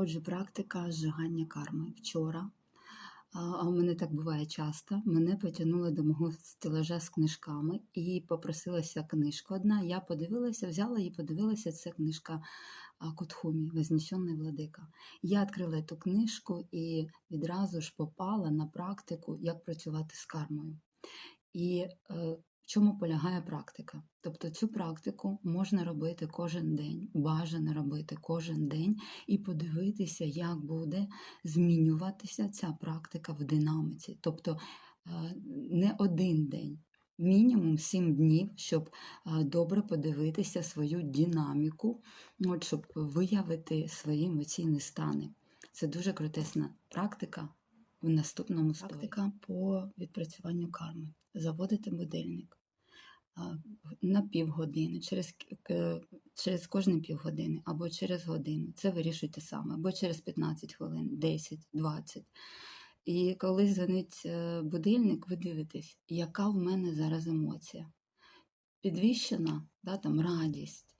Отже, практика зжигання карми. Вчора, а у мене так буває часто, мене потягнуло до мого стелажа з книжками і попросилася книжка одна. Я подивилася, взяла і подивилася, це книжка Кутхумі, Вознесенний владика. Я відкрила цю книжку і відразу ж попала на практику, як працювати з кармою. І е, чому полягає практика? Тобто цю практику можна робити кожен день, бажано робити кожен день і подивитися, як буде змінюватися ця практика в динаміці. Тобто е, не один день, мінімум 7 днів, щоб е, добре подивитися свою динаміку, щоб виявити свої емоційні стани. Це дуже крутесна практика в наступному столі. Практика по відпрацюванню карми. Заводите будильник на півгодини, через, через кожні півгодини або через годину. Це вирішуйте саме, або через 15 хвилин, 10, 20. І коли дзвонить е, будильник, ви дивитесь, яка в мене зараз емоція. Підвищена, да, там, радість,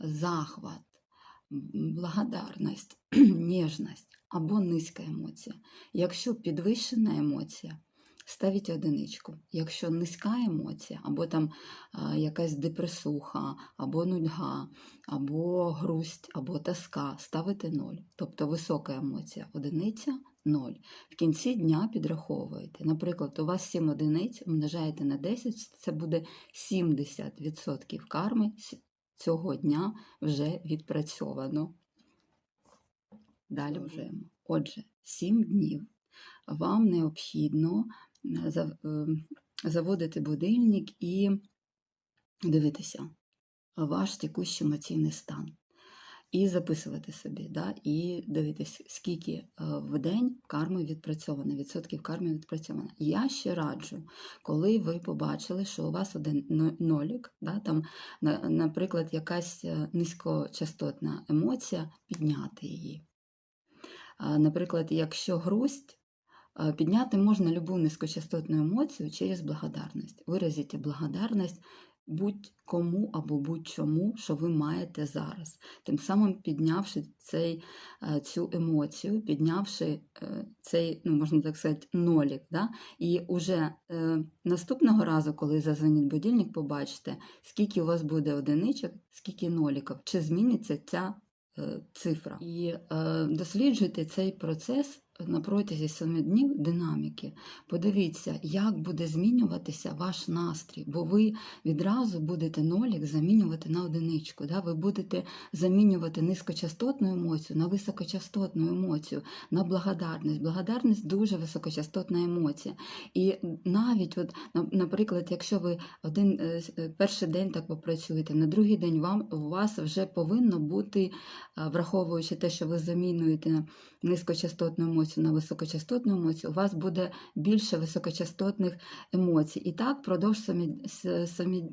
захват, благодарність, ніжність або низька емоція. Якщо підвищена емоція, ставіть одиничку. Якщо низька емоція, або там якась депресуха, або нудьга, або грусть, або тоска, ставите ноль. Тобто висока емоція одиниця ноль. В кінці дня підраховуєте. Наприклад, у вас 7 одиниць, множаєте на 10, це буде 70% карми цього дня вже відпрацьовано. Далі вже. Отже, 7 днів вам необхідно е, за- е, заводити будильник і дивитися ваш текущий емоційний стан. І записувати собі, да? і дивитись, скільки е, в день карми відпрацьовано, відсотків карми відпрацьовано. Я ще раджу, коли ви побачили, що у вас один нолік, да? там, наприклад, якась е, низькочастотна емоція, підняти її. Наприклад, якщо грусть, підняти можна любу низькочастотну емоцію через благодарність. Виразіть благодарність будь-кому або будь-чому, що ви маєте зараз. Тим самим піднявши цей, е, цю емоцію, піднявши е, цей, ну, можна так сказати, нолік. Да? І уже е, наступного разу, коли зазвонить будильник, побачите, скільки у вас буде одиничок, скільки ноліків, чи зміниться ця цифра. І е, досліджуйте цей процес на протязі 7 днів динаміки. Подивіться, як буде змінюватися ваш настрій, бо ви відразу будете нолік замінювати на одиничку. Да? Ви будете замінювати низькочастотну емоцію на високочастотну емоцію, на благодарність. Благодарність дуже високочастотна емоція. І навіть, от, наприклад, якщо ви один е, е, перший день так попрацюєте, на другий день вам у вас вже повинно бути, враховуючи те, що ви замінюєте низькочастотну емоцію на високочастотну емоцію, у вас буде більше високочастотних емоцій. І так самі,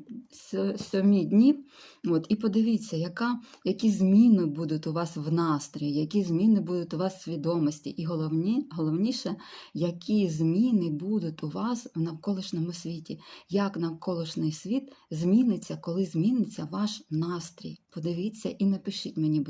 сьомі днів. От, і подивіться, яка, які зміни будуть у вас в настрої, які зміни будуть у вас в свідомості. І головні, головніше, які зміни будуть у вас в навколишньому світі. Як навколишній світ зміниться, коли зміниться ваш настрій. Подивіться і напишіть мені, будь